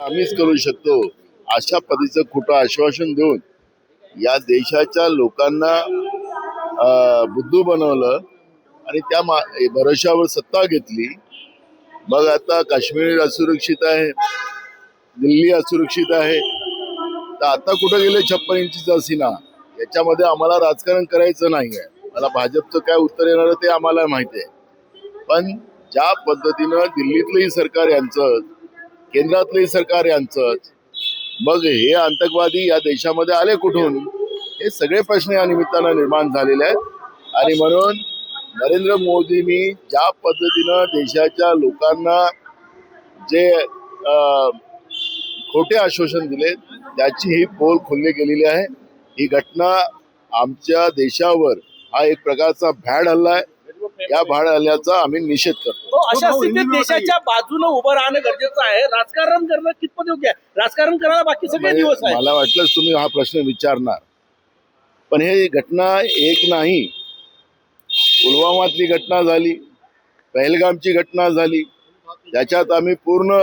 आम्हीच करू शकतो. अशा पद्धतीचं खोटं आश्वासन देऊन या देशाच्या लोकांना बुद्धू बनवलं आणि त्या मा भरोशावर सत्ता घेतली. मग आता काश्मीर असुरक्षित आहे दिल्ली असुरक्षित आहे. तर आता कुठं गेले छप्पन इंचीचा सीना याच्यामध्ये आम्हाला राजकारण करायचं नाही आहे मला भाजपचं काय उत्तर येणार ते आम्हाला माहिती आहे. पण ज्या पद्धतीनं दिल्लीतलंही सरकार यांचं केंद्रातलंही सरकार यांचंच मग हे आतंकवादी या देशामध्ये आले कुठून? हे सगळे प्रश्न या निमित्तानं निर्माण झालेले आहेत. आणि म्हणून नरेंद्र मोदींनी ज्या पद्धतीनं देशाच्या लोकांना जे अं, खोटे आश्वासन दिले त्याची ही पोल खोलली गेलेली आहे. ही घटना आमच्या देशावर हा एक प्रकारचा भॅड हल्ला आहे. या भॅड हल्ल्याचा आम्ही निषेध करतो. अशा स्थितीत देशाच्या बाजूनं उभं राहणं गरजेचं आहे. राजकारण करणं कितपत योग्य आहे? राजकारण करायला बाकी सगळे म्हणजे दिवस आहेत. मला वाटलंच तुम्ही हा प्रश्न विचारणार. पण हे घटना एक नाही. पुलवामातली घटना झाली पहलगामची घटना झाली त्याच्यात आम्ही पूर्ण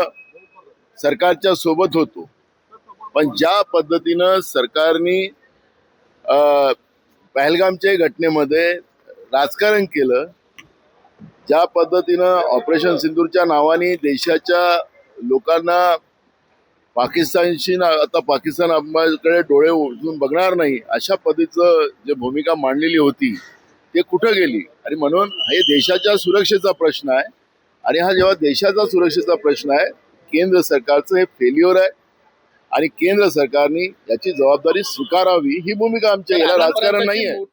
सरकारच्या सोबत होतो. पण ज्या पद्धतीनं सरकारने अं, पहलगामच्या घटनेमध्ये राजकारण केलं ज्या पद्धतीनं ऑपरेशन सिंदूरच्या नावाने देशाच्या लोकांना पाकिस्तानशी ना- आता पाकिस्तान आम्हाकडे डोळे उठून बघणार नाही अशा पद्धतीचं जे भूमिका मांडलेली होती ते कुठं गेली? आणि म्हणून हे देशाच्या सुरक्षेचा प्रश्न आहे. आणि हा जेव्हा देशाचा सुरक्षेचा प्रश्न आहे केंद्र सरकारचं हे फेल्युअर आहे. आणि केंद्र सरकारने याची जबाबदारी स्वीकारावी ही भूमिका आमच्या याला राजकारण नाही आहे